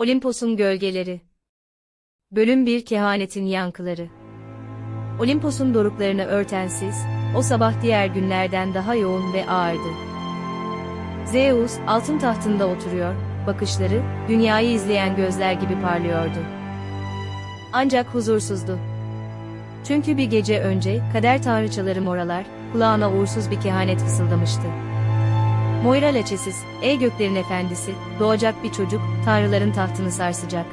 Olimpos'un Gölgeleri Bölüm 1 Kehanetin Yankıları Olimpos'un doruklarını örtensiz, o sabah diğer günlerden daha yoğun ve ağırdı. Zeus, altın tahtında oturuyor, bakışları, dünyayı izleyen gözler gibi parlıyordu. Ancak huzursuzdu. Çünkü bir gece önce, kader tanrıçaları Moralar, kulağına uğursuz bir kehanet fısıldamıştı. Moira leçesiz, ey göklerin efendisi, doğacak bir çocuk, tanrıların tahtını sarsacak.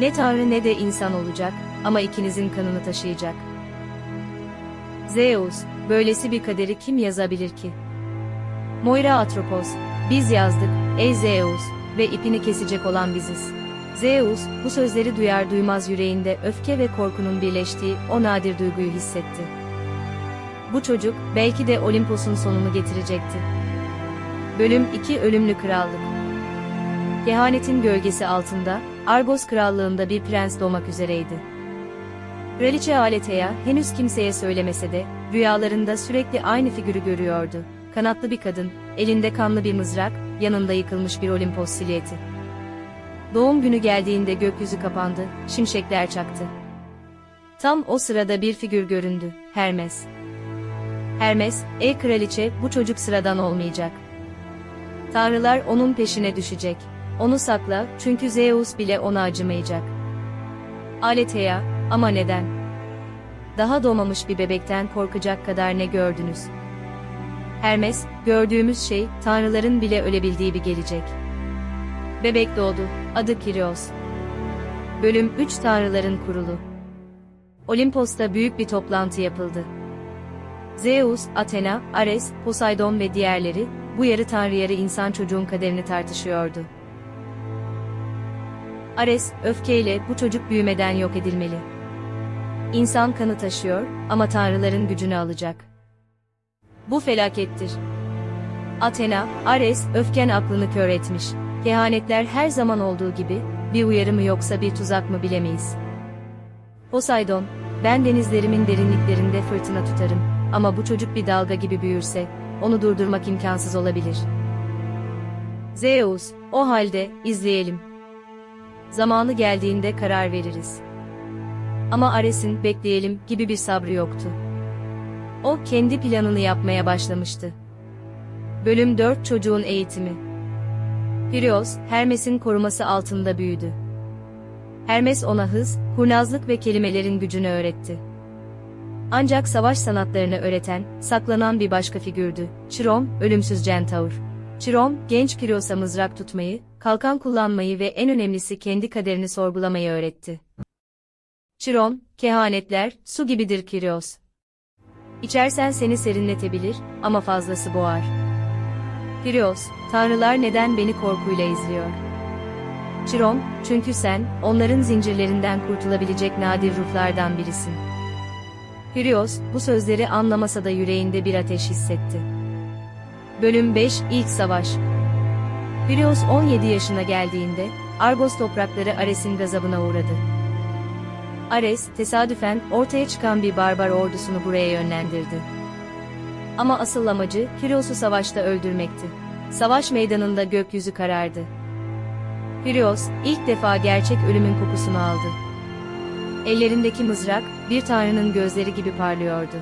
Ne tanrı ne de insan olacak, ama ikinizin kanını taşıyacak. Zeus, böylesi bir kaderi kim yazabilir ki? Moira Atropos, biz yazdık, ey Zeus, ve ipini kesecek olan biziz. Zeus, bu sözleri duyar duymaz yüreğinde öfke ve korkunun birleştiği o nadir duyguyu hissetti. Bu çocuk, belki de Olimpos'un sonunu getirecekti. Bölüm 2 Ölümlü Krallık Kehanetin gölgesi altında, Argos krallığında bir prens doğmak üzereydi. Kraliçe Aletheia, henüz kimseye söylemese de, rüyalarında sürekli aynı figürü görüyordu. Kanatlı bir kadın, elinde kanlı bir mızrak, yanında yıkılmış bir Olimpos silüeti. Doğum günü geldiğinde gökyüzü kapandı, şimşekler çaktı. Tam o sırada bir figür göründü, Hermes. Hermes, ey kraliçe, bu çocuk sıradan olmayacak. Tanrılar onun peşine düşecek. Onu sakla, çünkü Zeus bile ona acımayacak. Aletheia, ama neden? Daha doğmamış bir bebekten korkacak kadar ne gördünüz? Hermes, gördüğümüz şey, tanrıların bile ölebildiği bir gelecek. Bebek doğdu, adı Kirios. Bölüm 3 Tanrıların Kurulu Olimpos'ta büyük bir toplantı yapıldı. Zeus, Athena, Ares, Poseidon ve diğerleri, bu yarı tanrıları insan çocuğun kaderini tartışıyordu. Ares, öfkeyle bu çocuk büyümeden yok edilmeli. İnsan kanı taşıyor ama tanrıların gücünü alacak. Bu felakettir. Athena, Ares, öfken aklını kör etmiş. Kehanetler her zaman olduğu gibi, bir uyarı mı yoksa bir tuzak mı bilemeyiz. Poseidon, ben denizlerimin derinliklerinde fırtına tutarım, ama bu çocuk bir dalga gibi büyürse, onu durdurmak imkansız olabilir. Zeus, o halde, izleyelim. Zamanı geldiğinde karar veririz. Ama Ares'in bekleyelim gibi bir sabrı yoktu. O kendi planını yapmaya başlamıştı. Bölüm 4 Çocuğun Eğitimi Hirios, Hermes'in koruması altında büyüdü. Hermes ona hız, kurnazlık ve kelimelerin gücünü öğretti. Ancak savaş sanatlarını öğreten, saklanan bir başka figürdü, Chiron, ölümsüz centaur. Chiron, genç Kirios'a mızrak tutmayı, kalkan kullanmayı ve en önemlisi kendi kaderini sorgulamayı öğretti. Chiron, kehanetler, su gibidir Kirios. İçersen seni serinletebilir ama fazlası boğar. Kirios, tanrılar neden beni korkuyla izliyor? Chiron, çünkü sen, onların zincirlerinden kurtulabilecek nadir ruhlardan birisin. Hirios, bu sözleri anlamasa da yüreğinde bir ateş hissetti. Bölüm 5 İlk Savaş Hirios 17 yaşına geldiğinde, Argos toprakları Ares'in gazabına uğradı. Ares, tesadüfen ortaya çıkan bir barbar ordusunu buraya yönlendirdi. Ama asıl amacı, Hirios'u savaşta öldürmekti. Savaş meydanında gökyüzü karardı. Hirios, ilk defa gerçek ölümün kokusunu aldı. Ellerindeki mızrak, bir tanrının gözleri gibi parlıyordu.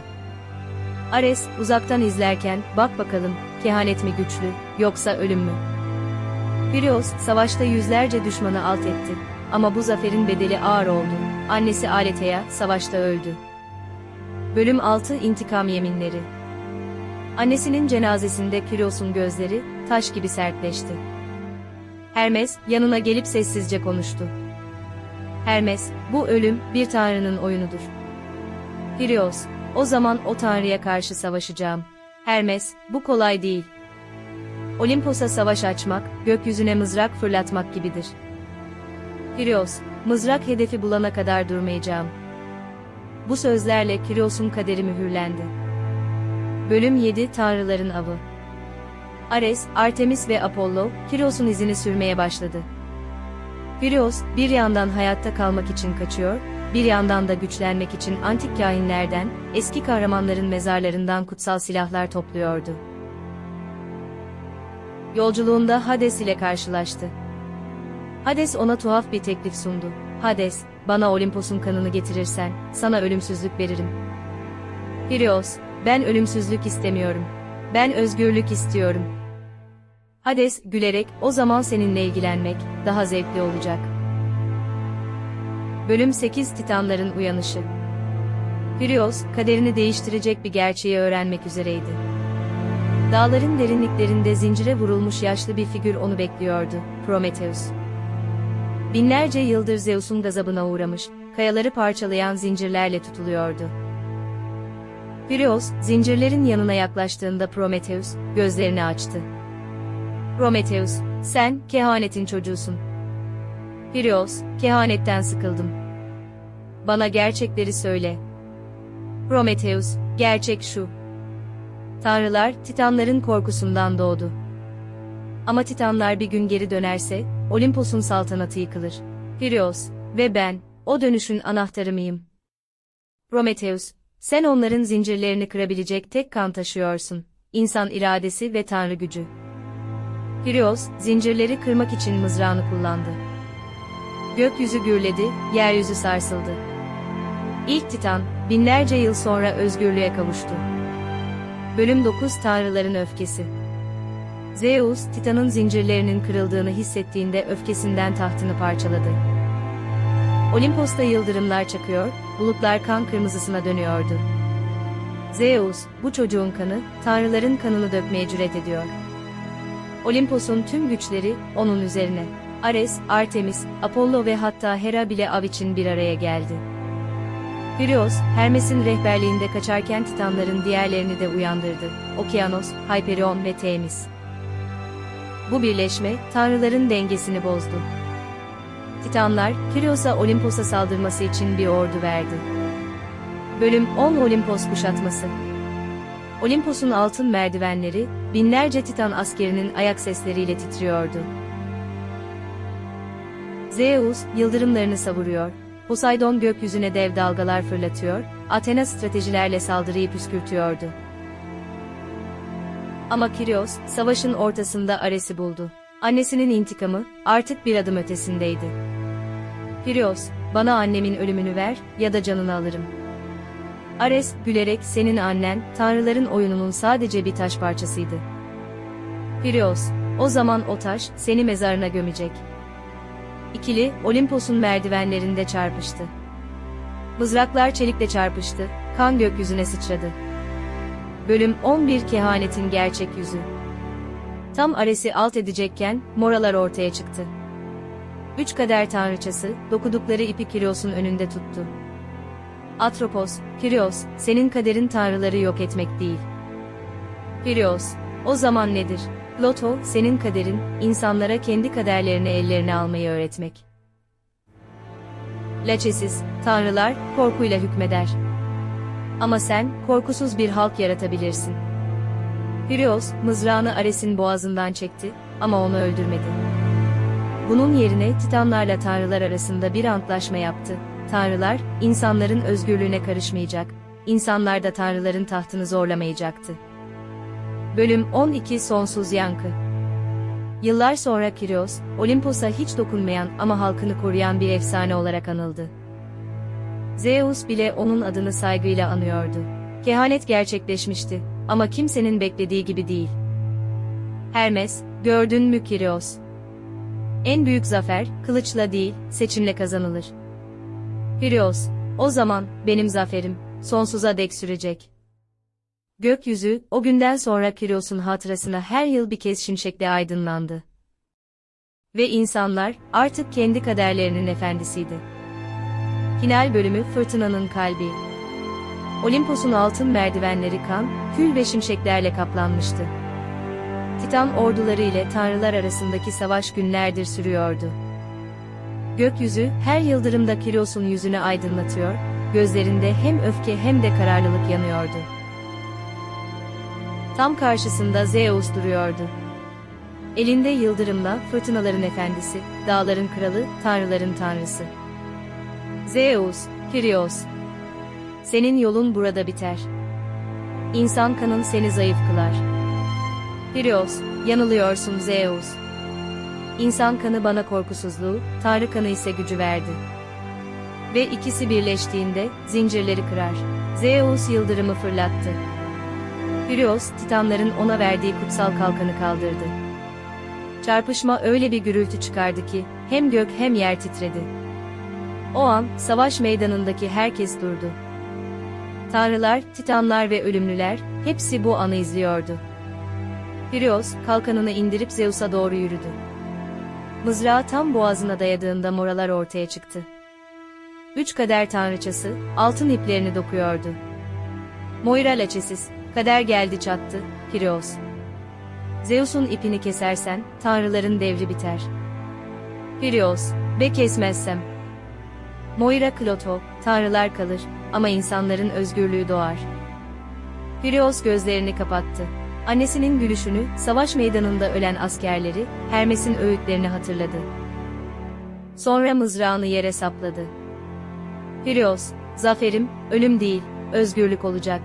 Ares, uzaktan izlerken, bak bakalım, kehanet mi güçlü, yoksa ölüm mü? Hirios, savaşta yüzlerce düşmanı alt etti. Ama bu zaferin bedeli ağır oldu. Annesi Aletheia, savaşta öldü. Bölüm 6 İntikam Yeminleri Annesinin cenazesinde Kiros'un gözleri, taş gibi sertleşti. Hermes, yanına gelip sessizce konuştu. Hermes, bu ölüm, bir tanrının oyunudur. Hirios, o zaman o tanrıya karşı savaşacağım. Hermes, bu kolay değil. Olimpos'a savaş açmak, gökyüzüne mızrak fırlatmak gibidir. Hirios, mızrak hedefi bulana kadar durmayacağım. Bu sözlerle Kirios'un kaderi mühürlendi. Bölüm 7 Tanrıların Avı Ares, Artemis ve Apollo, Kirios'un izini sürmeye başladı. Hirios, bir yandan hayatta kalmak için kaçıyor, bir yandan da güçlenmek için antik kahinlerden, eski kahramanların mezarlarından kutsal silahlar topluyordu. Yolculuğunda Hades ile karşılaştı. Hades ona tuhaf bir teklif sundu. Hades, bana Olimpos'un kanını getirirsen, sana ölümsüzlük veririm. Helios, ben ölümsüzlük istemiyorum. Ben özgürlük istiyorum. Hades, gülerek, o zaman seninle ilgilenmek, daha zevkli olacak. Bölüm 8 Titanların Uyanışı Helios, kaderini değiştirecek bir gerçeği öğrenmek üzereydi. Dağların derinliklerinde zincire vurulmuş yaşlı bir figür onu bekliyordu, Prometheus. Binlerce yıldır Zeus'un gazabına uğramış, kayaları parçalayan zincirlerle tutuluyordu. Helios, zincirlerin yanına yaklaştığında Prometheus, gözlerini açtı. Prometheus, sen, kehanetin çocuğusun. Helios, kehanetten sıkıldım. Bana gerçekleri söyle. Prometheus, gerçek şu. Tanrılar, Titanların korkusundan doğdu. Ama Titanlar bir gün geri dönerse, Olimpos'un saltanatı yıkılır. Helios, ve ben, o dönüşün anahtarı mıyım? Prometheus, sen onların zincirlerini kırabilecek tek kan taşıyorsun. İnsan iradesi ve tanrı gücü. Helios, zincirleri kırmak için mızrağını kullandı. Gökyüzü gürledi, yeryüzü sarsıldı. İlk Titan, binlerce yıl sonra özgürlüğe kavuştu. Bölüm 9 Tanrıların Öfkesi Zeus, Titan'ın zincirlerinin kırıldığını hissettiğinde öfkesinden tahtını parçaladı. Olimpos'ta yıldırımlar çakıyor, bulutlar kan kırmızısına dönüyordu. Zeus, bu çocuğun kanı, tanrıların kanını dökmeye cüret ediyor. Olimpos'un tüm güçleri, onun üzerine. Ares, Artemis, Apollo ve hatta Hera bile av için bir araya geldi. Helios, Hermes'in rehberliğinde kaçarken Titanların diğerlerini de uyandırdı. Okyanos, Hyperion ve Themis. Bu birleşme, tanrıların dengesini bozdu. Titanlar, Helios'a Olimpos'a saldırması için bir ordu verdi. Bölüm 10 Olimpos kuşatması Olimpos'un altın merdivenleri, binlerce Titan askerinin ayak sesleriyle titriyordu. Zeus, yıldırımlarını savuruyor, Poseidon gökyüzüne dev dalgalar fırlatıyor, Athena stratejilerle saldırıyı püskürtüyordu. Ama Kirios, savaşın ortasında Ares'i buldu. Annesinin intikamı, artık bir adım ötesindeydi. Kirios, bana annemin ölümünü ver, ya da canını alırım. Ares, gülerek senin annen, tanrıların oyununun sadece bir taş parçasıydı. Kirios, o zaman o taş, seni mezarına gömecek. İkili, Olimpos'un merdivenlerinde çarpıştı. Mızraklar çelikle çarpıştı, kan gökyüzüne sıçradı. Bölüm 11 Kehanetin Gerçek Yüzü Tam Ares'i alt edecekken, moralar ortaya çıktı. Üç kader tanrıçası, dokudukları ipi Kirios'un önünde tuttu. Atropos, Kirios, senin kaderin tanrıları yok etmek değil. Kirios, o zaman nedir? Loto, senin kaderin, insanlara kendi kaderlerini ellerine almayı öğretmek. Lachesis, tanrılar, korkuyla hükmeder. Ama sen, korkusuz bir halk yaratabilirsin. Helios, mızrağını Ares'in boğazından çekti, ama onu öldürmedi. Bunun yerine Titanlarla Tanrılar arasında bir antlaşma yaptı. Tanrılar, insanların özgürlüğüne karışmayacak, insanlar da Tanrıların tahtını zorlamayacaktı. Bölüm 12 Sonsuz Yankı Yıllar sonra Kirios, Olimpos'a hiç dokunmayan ama halkını koruyan bir efsane olarak anıldı. Zeus bile onun adını saygıyla anıyordu. Kehanet gerçekleşmişti ama kimsenin beklediği gibi değil. Hermes, gördün mü Kirios? En büyük zafer, kılıçla değil, seçimle kazanılır. Kirios, o zaman, benim zaferim, sonsuza dek sürecek. Gökyüzü, o günden sonra Kirios'un hatırasına her yıl bir kez şimşekle aydınlandı. Ve insanlar, artık kendi kaderlerinin efendisiydi. Final bölümü Fırtınanın Kalbi Olimpos'un altın merdivenleri kan, kül ve şimşeklerle kaplanmıştı. Titan orduları ile tanrılar arasındaki savaş günlerdir sürüyordu. Gökyüzü, her yıldırımda Kirios'un yüzünü aydınlatıyor, gözlerinde hem öfke hem de kararlılık yanıyordu. Tam karşısında Zeus duruyordu. Elinde yıldırımla fırtınaların efendisi, dağların kralı, tanrıların tanrısı. Zeus, Kirios. Senin yolun burada biter. İnsan kanın seni zayıf kılar. Kirios, yanılıyorsun Zeus. İnsan kanı bana korkusuzluğu, Tanrı kanı ise gücü verdi. Ve ikisi birleştiğinde, zincirleri kırar. Zeus yıldırımı fırlattı. Helios, Titanların ona verdiği kutsal kalkanı kaldırdı. Çarpışma öyle bir gürültü çıkardı ki, hem gök hem yer titredi. O an, savaş meydanındaki herkes durdu. Tanrılar, titanlar ve ölümlüler, hepsi bu anı izliyordu. Helios, kalkanını indirip Zeus'a doğru yürüdü. Mızrağı tam boğazına dayadığında moralar ortaya çıktı. Üç kader tanrıçası, altın iplerini dokuyordu. Moira Lachesis, kader geldi çattı, Helios. Zeus'un ipini kesersen, tanrıların devri biter. Helios, be kesmezsem. Moira Kloto, tanrılar kalır, ama insanların özgürlüğü doğar. Helios gözlerini kapattı. Annesinin gülüşünü, savaş meydanında ölen askerleri, Hermes'in öğütlerini hatırladı. Sonra mızrağını yere sapladı. Helios, zaferim, ölüm değil, özgürlük olacak.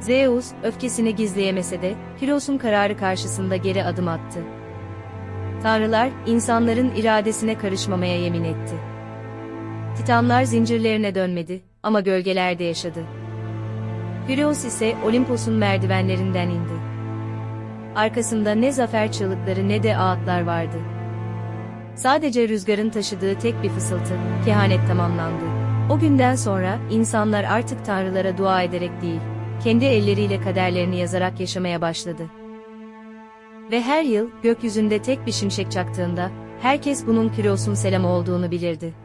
Zeus, öfkesini gizleyemese de, Helios'un kararı karşısında geri adım attı. Tanrılar, insanların iradesine karışmamaya yemin etti. Titanlar zincirlerine dönmedi, ama gölgelerde yaşadı. Helios ise Olimpos'un merdivenlerinden indi. Arkasında ne zafer çığlıkları ne de ağıtlar vardı. Sadece rüzgarın taşıdığı tek bir fısıltı, kehanet tamamlandı. O günden sonra insanlar artık tanrılara dua ederek değil, kendi elleriyle kaderlerini yazarak yaşamaya başladı. Ve her yıl gökyüzünde tek bir şimşek çaktığında herkes bunun Kiros'un selamı olduğunu bilirdi.